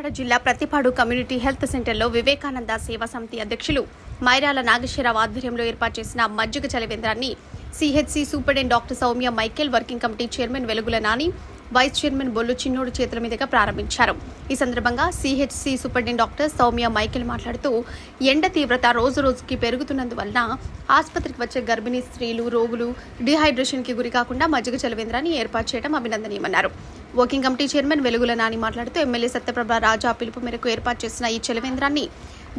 కాకినాడ జిల్లా Prathipadu community health సెంటర్లో వివేకానంద సేవా సమితి అధ్యక్షులు మైరాల నాగేశ్వరరావు ఆధ్వర్యంలో ఏర్పాటు చేసిన మజ్జిగ చలివేంద్రాన్ని CHC superintendent doctor Soumya Michael working committee chairman Velugula Nani vice chairman Bollu చిన్నోడు చేతుల మీదుగా ప్రారంభించారు. ఈ సందర్భంగా CHC superintendent doctor Soumya Michael మాట్లాడుతూ ఎండ తీవ్రత రోజు రోజుకి పెరుగుతున్నందువలన ఆసుపత్రికి వచ్చే గర్భిణీ స్త్రీలు రోగులు డిహైడ్రేషన్కి గురి కాకుండా మజ్జిగ చలివేంద్రాన్ని ఏర్పాటు చేయడం అభినందనీయమన్నారు. Working committee chairman Velugula Nani మాట్లాడుతూ ఎమ్మెల్యే సత్యప్రభ రాజా పిలుపు మేరకు ఏర్పాటు చేసిన ఈ చలివేంద్రాన్ని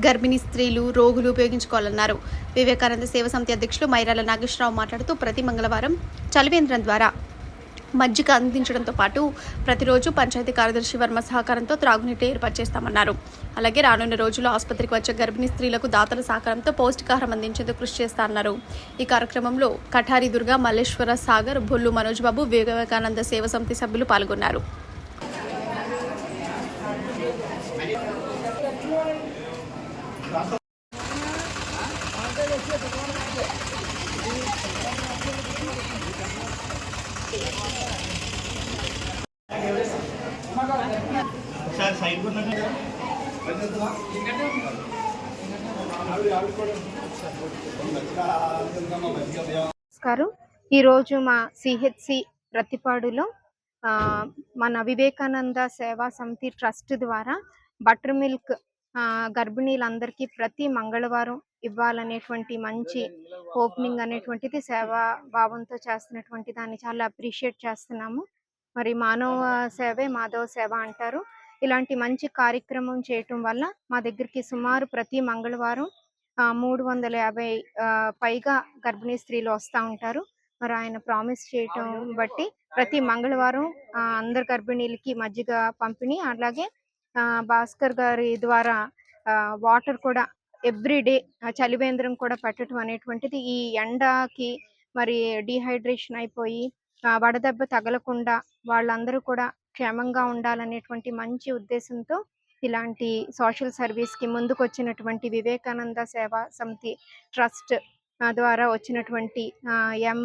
గర్భిణీ స్త్రీలు రోగులు ఉపయోగించుకోవాలన్నారు. వివేకానంద సేవ సమితి అధ్యక్షులు మైరాల నాగేశ్వరరావు మాట్లాడుతూ ప్రతి మంగళవారం చలివేంద్రం ద్వారా మజ్జిగ అందించడంతో పాటు ప్రతిరోజు పంచాయతీ కార్యదర్శి వర్మ సహకారంతో త్రాగునీటి ఏర్పాటు చేస్తామన్నారు. అలాగే రానున్న రోజుల్లో ఆసుపత్రికి వచ్చే గర్భిణీ స్త్రీలకు దాతల సహకారంతో పౌష్టికాహారం అందించేందుకు కృషి చేస్తారన్నారు ఈ కార్యక్రమంలో కఠారి దుర్గా మల్లేశ్వర సాగర్ బొల్లు మనోజ్ బాబు వివేకానంద సేవ సమితి సభ్యులు పాల్గొన్నారు. నమస్కారం. ఈరోజు మా సిహెచ్సి ప్రతిపాడులో ఆ, మన వివేకానంద సేవా సమితి ట్రస్ట్ ద్వారా బటర్ మిల్క్ ఆ, గర్భిణీలందరికీ ప్రతి మంగళవారం ఇవ్వాలనేటువంటి మంచి ఓపెనింగ్ అనేటువంటిది సేవా భావంతో చేస్తున్నటువంటి దాన్ని చాలా అప్రిషియేట్ చేస్తున్నాము. మరి మానవ సేవే మాధవ సేవ అంటారు. ఇలాంటి మంచి కార్యక్రమం చేయటం వల్ల మా దగ్గరికి సుమారు ప్రతి మంగళవారం మూడు వందల యాభై పైగా గర్భిణీ స్త్రీలు వస్తూ ఉంటారు. మరి ఆయన ప్రామిస్ చేయటం బట్టి ప్రతి మంగళవారం అందరు గర్భిణీలకి మజ్జిగ పంపిణీ అలాగే ఆ, భాస్కర్ గారి ద్వారా వాటర్ కూడా ఎవ్రీ డే చలివేంద్రం కూడా పెట్టడం అనేటువంటిది ఈ ఎండకి మరి డిహైడ్రేషన్ అయిపోయి వడదెబ్బ తగలకుండా వాళ్ళందరూ కూడా క్షేమంగా ఉండాలనేటువంటి మంచి ఉద్దేశంతో ఇలాంటి సోషల్ సర్వీస్కి ముందుకు వచ్చినటువంటి వివేకానంద సేవా సమితి ట్రస్ట్ ద్వారా వచ్చినటువంటి ఎం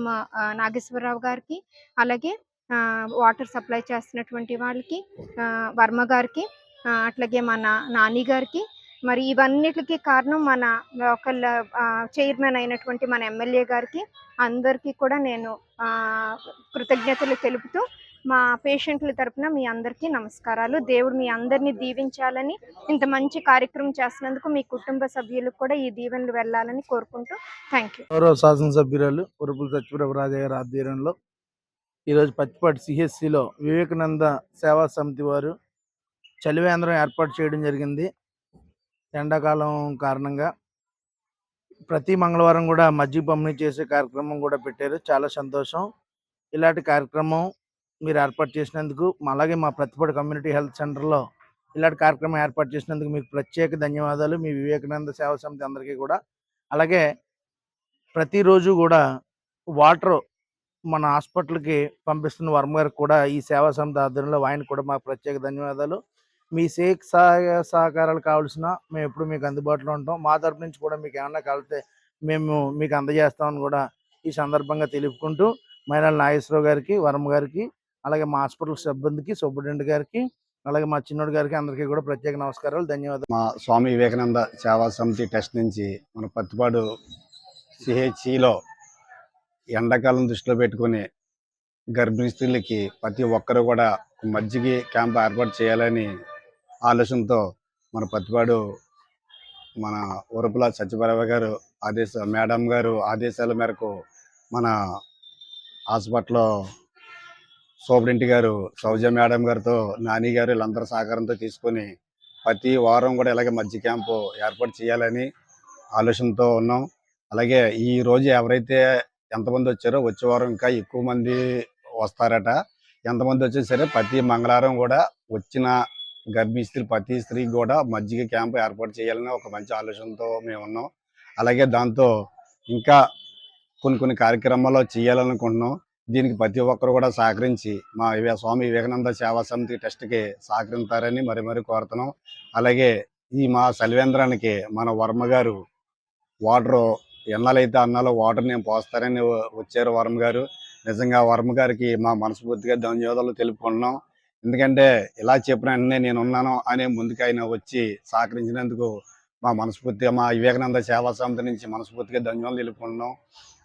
నాగేశ్వరరావు గారికి అలాగే వాటర్ సప్లై చేస్తున్నటువంటి వాళ్ళకి వర్మ గారికి అట్లాగే మన నాని గారికి మరి ఇవన్నిటికి కారణం మన లోకల్ చైర్మన్ అయినటువంటి మన ఎమ్మెల్యే గారికి అందరికీ కూడా నేను ఆ, కృతజ్ఞతలు తెలుపుతూ మా పేషెంట్ల తరపున మీ అందరికీ నమస్కారాలు. దేవుడు మీ అందరినీ దీవించాలని ఇంత మంచి కార్యక్రమం చేస్తున్నందుకు మీ కుటుంబ సభ్యులకు కూడా ఈ దీవెనలు వెళ్ళాలని కోరుకుంటూ థ్యాంక్ యూ. గౌరవ శాసనసభ్యురాలు ఉరుపుల సత్యప్రభు రాజయ్య గారి ఆధ్వర్యంలో ఈరోజు పచ్చిపాటి సిహెచ్సిలో వివేకానంద సేవా సమితి వారు చలివేంద్రం ఏర్పాటు చేయడం జరిగింది. ఎండాకాలం కారణంగా ప్రతి మంగళవారం కూడా మజ్జిగ పంపిణీ చేసే కార్యక్రమం కూడా పెట్టారు. చాలా సంతోషం. ఇలాంటి కార్యక్రమం మీరు ఏర్పాటు చేసినందుకు అలాగే మా ప్రతిపాడు కమ్యూనిటీ హెల్త్ సెంటర్లో ఇలాంటి కార్యక్రమం ఏర్పాటు చేసినందుకు మీకు ప్రత్యేక ధన్యవాదాలు. మీ వివేకానంద సేవా సమితి అందరికీ కూడా. అలాగే ప్రతిరోజు కూడా వాటర్ మన హాస్పిటల్కి పంపిస్తున్న వర్మ గారికి కూడా ఈ సేవా సమితి ఆధ్వర్యంలో ఆయన కూడా మా ప్రత్యేక ధన్యవాదాలు. మీ సేక్ సహాయ సహకారాలు కావాల్సిన మేము ఎప్పుడు మీకు అందుబాటులో ఉంటాం. మా తరపు నుంచి కూడా మీకు ఏమన్నా కలితే మేము మీకు అందజేస్తామని కూడా ఈ సందర్భంగా తెలుపుకుంటూ మైనాల నాగేశ్వరరావు గారికి వర్మ గారికి అలాగే మా హాస్పిటల్ సిబ్బందికి సూపరింటెండెంట్ గారికి అలాగే మా చిన్నోడు గారికి అందరికీ కూడా ప్రత్యేక నమస్కారాలు ధన్యవాదాలు. మా స్వామి వివేకానంద సేవా సమితి టెస్ట్ నుంచి మన పత్తిపాడు సిహెచ్సిలో ఎండాకాలం దృష్టిలో పెట్టుకొని గర్భిణీ స్త్రీలకి ప్రతి ఒక్కరు కూడా మజ్జిగ క్యాంప్ ఏర్పాటు చేయాలని ఆలోచనతో మన పత్తిపాడు మన ఉరపుల సత్యపరవ గారు ఆదేశ మేడం గారు ఆదేశాల మేరకు మన హాస్పిటల్లో సూపరింటి గారు సౌజ మేడం గారితో నాని గారు వీళ్ళందరి సహకారంతో తీసుకొని ప్రతి వారం కూడా ఇలాగే మధ్య క్యాంపు ఏర్పాటు చేయాలని ఆలోచనతో ఉన్నాం. అలాగే ఈ రోజు ఎవరైతే ఎంతమంది వచ్చారో వచ్చే వారం ఇంకా ఎక్కువ మంది వస్తారట. ఎంతమంది వచ్చినా సరే ప్రతి మంగళవారం కూడా వచ్చిన గర్భిణీ స్త్రీ ప్రతి స్త్రీకి కూడా మజ్జిగ క్యాంపు ఏర్పాటు చేయాలని ఒక మంచి ఆలోచనతో మేము ఉన్నాం. అలాగే దాంతో ఇంకా కొన్ని కొన్ని కార్యక్రమాలు చేయాలనుకుంటున్నాం. దీనికి ప్రతి ఒక్కరు కూడా సహకరించి మా స్వామి వివేకానంద సేవా సమితి ట్రస్ట్కి సహకరిస్తారని మరి మరి కోరుతున్నాం. అలాగే ఈ మా సలివేంద్రానికి మన వర్మ గారు వాటర్ ఎన్నాలైతే అన్నాలో వాటర్ నేను పోస్తారని వచ్చారు వర్మ గారు. నిజంగా వర్మ గారికి మా మనస్ఫూర్తిగా ధన్యవాదాలు తెలుపుకుంటున్నాం. ఎందుకంటే ఇలా చెప్పిన నేను ఉన్నాను అనే ముందుకు ఆయన వచ్చి సహకరించినందుకు మా మనస్ఫూర్తిగా మా వివేకానంద సేవా సమితి నుంచి మనస్ఫూర్తిగా ధన్యవాదాలు తెలుపుకుంటున్నాం.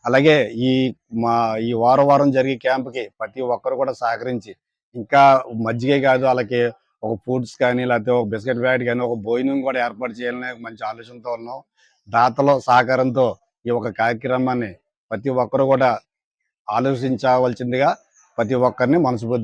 అలాగే ఈ మా ఈ వారం వారం జరిగే క్యాంప్కి ప్రతి ఒక్కరు కూడా సహకరించి ఇంకా మజ్జిగే కాదు అలాగే ఒక ఫ్రూట్స్ కానీ లేకపోతే ఒక బిస్కెట్ ప్యాకెట్ కానీ ఒక భోజనం కూడా ఏర్పాటు చేయాలనే మంచి ఆలోచనతో ఉన్నాం. దాతలో సహకారంతో ఈ ఒక కార్యక్రమాన్ని ప్రతి ఒక్కరు కూడా ఆలోచించవలసిందిగా ప్రతి ఒక్కరిని మనస్ఫూర్తిగా